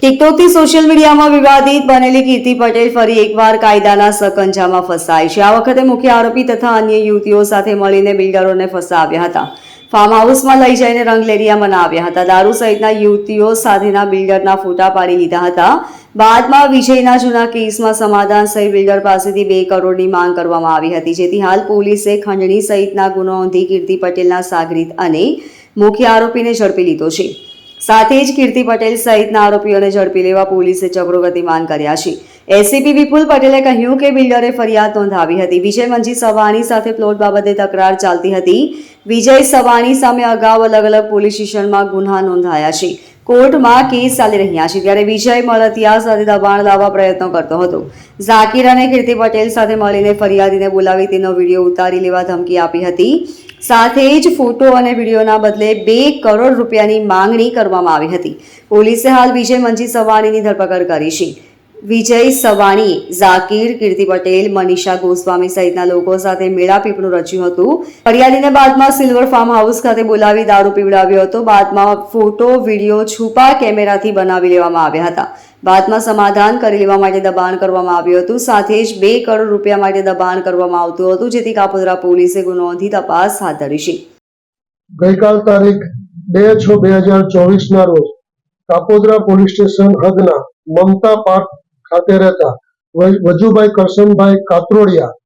ટિકટોકથી social મીડિયામાં વિવાદિત બનેલી કીર્તિ પટેલ ફરી એકવાર કાયદાના સકંજામાં ફસાઈ છે. આ વખતે મુખ્ય આરોપી તથા અન્ય યુવતીઓ સાથે મળીને બિલ્ડરોને ફસાવ્યા હતા. ફાર્મ હાઉસમાં લઈ જઈને રંગલેરિયા મનાવ્યા હતા. દારૂ સહિતના યુવતીઓ સાથેના બિલ્ડરના ફોટા પાડી લીધા હતા. બાદમાં વિજયના જૂના કેસમાં સમાધાન સહિત બિલ્ડર પાસેથી બે કરોડની માંગ કરવામાં આવી હતી. જેથી હાલ પોલીસે ખંડણી સહિતના ગુનો નોંધી કીર્તિ પટેલના સાગરીત અને મુખ્ય આરોપીને ઝડપી લીધો છે. સાથે જ કીર્તિ પટેલ સહિતના આરોપીઓને ઝડપી લેવા પોલીસે ચક્રો ગતિમાન કર્યા છે. એસીપી વિપુલ પટેલે કહ્યું કે બિલ્ડરે ફરિયાદ નોંધાવી હતી. વિજય મંજી સવાણી સાથે પ્લોટ બાબતે તકરાર ચાલતી હતી. વિજય સવાણી સામે અગાઉ અલગ અલગ પોલીસ સ્ટેશનમાં ગુન્હા નોંધાયા છે. કોર્ટમાં કેસ ચાલી રહ્યા છે. ત્યારે વિજય મળતિયા સાથે દબાણ લાવવા પ્રયત્નો કરતો હતો. ઝાકીર અને કીર્તિ પટેલ સાથે મળીને ફરિયાદીને બોલાવી તેનો વીડિયો ઉતારી લેવા ધમકી આપી હતી. સાથે જ ફોટો અને વિડીયોના બદલે બે કરોડ રૂપિયાની માંગણી કરવામાં આવી હતી. પોલીસે હાલ વિજય મંજી સવાણીની ધરપકડ કરી છે. વિજય સવાણી, ઝાકીર, કીર્તિ પટેલ, મનીષા ગોસ્વામી સહિતના લોકો સાથે મેળાપીપનું રચ્યું હતું. ફરિયાદીને બાદમાં સિલ્વર ફાર્મ હાઉસ ખાતે બોલાવી દારૂ પીવડાવ્યો હતો. બાદમાં ફોટો, વીડિયો, છુપા કેમેરાથી બનાવી લેવામાં આવ્યા હતા. બાદમાં સમાધાન કરી લેવા માટે દબાણ કરવામાં આવ્યું હતું. સાથે જ બે કરોડ રૂપિયા માટે દબાણ કરવામાં આવતું હતું, જેથી કાપોદરા પોલીસે ગુનો નોંધી તપાસ હાથ ધરી છે. ગઈકાલ તારીખ બે છ બે હજાર ચોવીસના રોજ કાપોદરા પોલીસ સ્ટેશન હદના મમતા પાર્ક ખાતે રહેતા વજુભાઈ કરશનભાઈ કાતરોડિયા,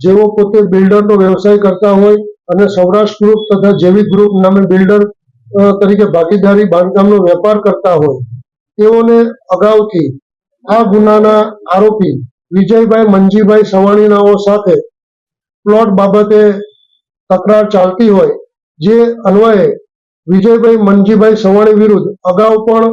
જેઓ પોતે બિલ્ડરનો વ્યવસાય કરતા હોય અને સૌરાષ્ટ્ર ગ્રુપ તથા જેવી ગ્રુપ નામે બિલ્ડર તરીકે ભાગીદારી બાંધકામનો વેપાર કરતા હોય, તેઓને અગાઉથી આ ગુનાના આરોપી વિજયભાઈ મંજીભાઈ સવાણીનાઓ સાથે પ્લોટ બાબતે તકરાર ચાલતી હોય, જે અન્વયે વિજયભાઈ મનજીભાઈ સવાણી વિરુદ્ધ અગાઉ પણ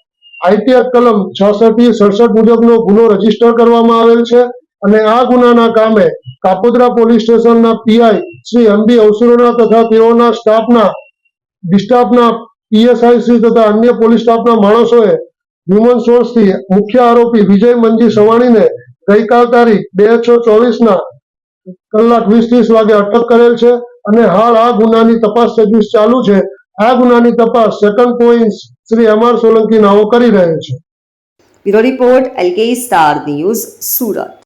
આઈટીઆર કલમ છાસઠ સડસઠ મુજબનો ગુનો રજિસ્ટર કરવામાં આવેલ છે અને આ ગુનાના કામે કાપોદ્રા પોલીસ સ્ટેશનના પીઆઈ શ્રી એમબી અવસરોના તથા તેઓના સ્ટાફના, ડિસ્ટાફના, પીએસઆઈ શ્રી તથા અન્ય પોલીસ સ્ટાફના માણસોએ હ્યુમન સોર્સથી મુખ્ય આરોપી વિજય મંજી સવાણીને ગઈકાલ તારીખ બે છ ચોવીસના કલાક વીસ ત્રીસ વાગે અટક કરેલ છે અને હાલ આ ગુનાની તપાસ તજવીજ ચાલુ છે આ ગુનાની તપાસ સેકન્ડ પોઈન્ટ શ્રી અમર સોલંકી નાઓ કરી રહ્યો છે. Bureau report LK star news Surat.